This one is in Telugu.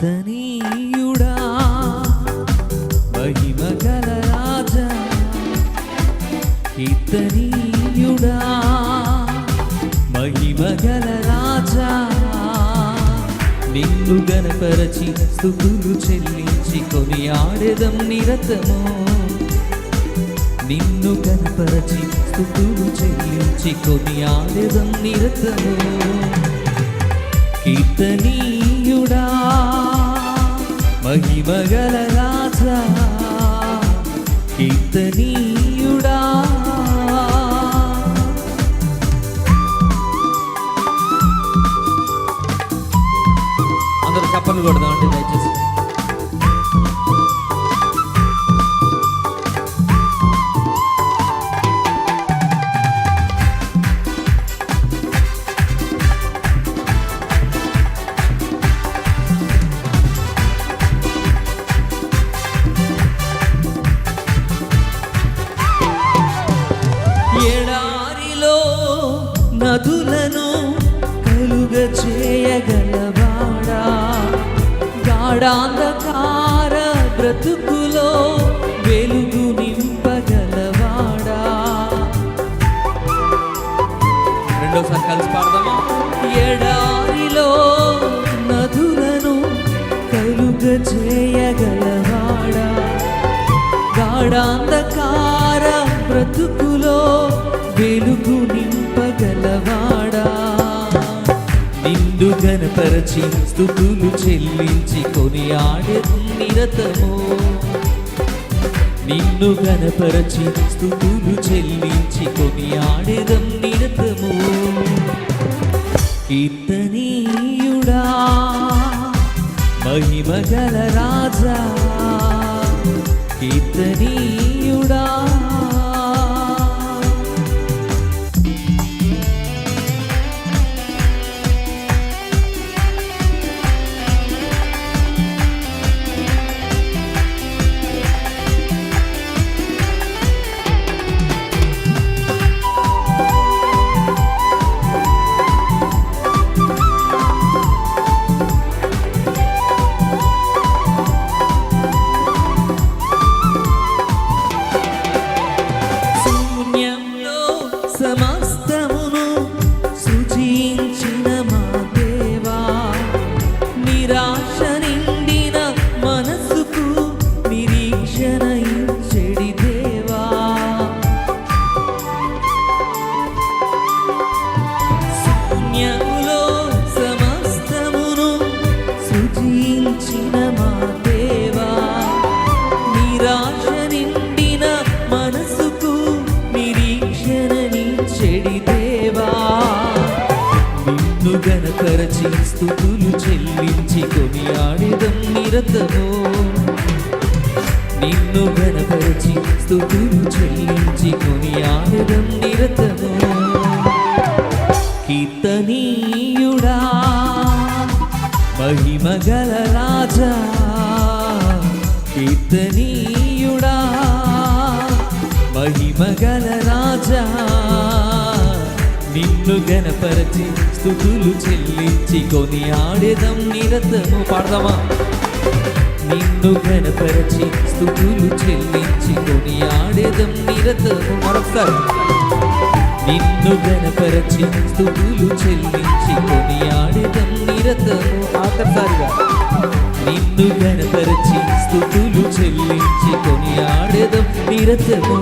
కీర్తనీయుడా మహిమ గల రాజా కీర్తనీయుడా మహిమ గల రాజా నిన్ను గనపరచి స్థుతులు చెల్లించి కొని ఆడెదం నిరతము. నిన్ను గనపరచి స్థుతులు చెల్లించి కొని ఆడెదం నిరతము. కీర్తనీయుడా? మహిమగల రాజా కీర్తనీయుడా. అందరూ చప్పట్లు కొడదామండి. నదులను కలుగ చేయగలవాడా? గాఢాంధకార బ్రతుకులో వెలుగు నింపగలవాడా? రెండోసారి కలిసి పాడదామా? ఎడారిలో నదులను కలుగ చేయగలవాడా? గాఢాంధకార బ్రతుకులో వెలుగు నింపగలవాడా? నిండు స్థుతులు చెల్లించి కొని ఆడే నిరతము. నిన్ను గనపరచి స్థుతులు చెల్లించి కొని ఆడెదం నిరతము. కీర్తనీయుడా మహిమగల రాజా కీర్తనీ సృజించిన మా దేవా నిరాశ నిండిన మనసుకు నిరీక్షణని చెడి దేవా. నిన్ను గనపరచి స్థుతులు చెల్లించి కొనియాడేదం నిరతము. నిన్ను గనపరచి స్థుతులు చెల్లించి కొని నిరతము. కీర్తనీయుడా మహిమగల రాజా కీర్తనీయుడా. మహిమగల రాజా నిన్ను గనపరచి స్థుతులు చెల్లించి కొని ఆడేదం నిరతము పాడదామా? నిన్ను గనపరచి స్థుతులు చెల్లించి కొని ఆడేదం నిరతము. మరొకసారి. నిన్ను గణపరచి స్థుతులు చెల్లించి కొని ఆడెదం నిరతము ఆఖరిసారిగా నిన్ను గణపరచి స్థుతులు చెల్లించి కొనియాడేదం నిరతము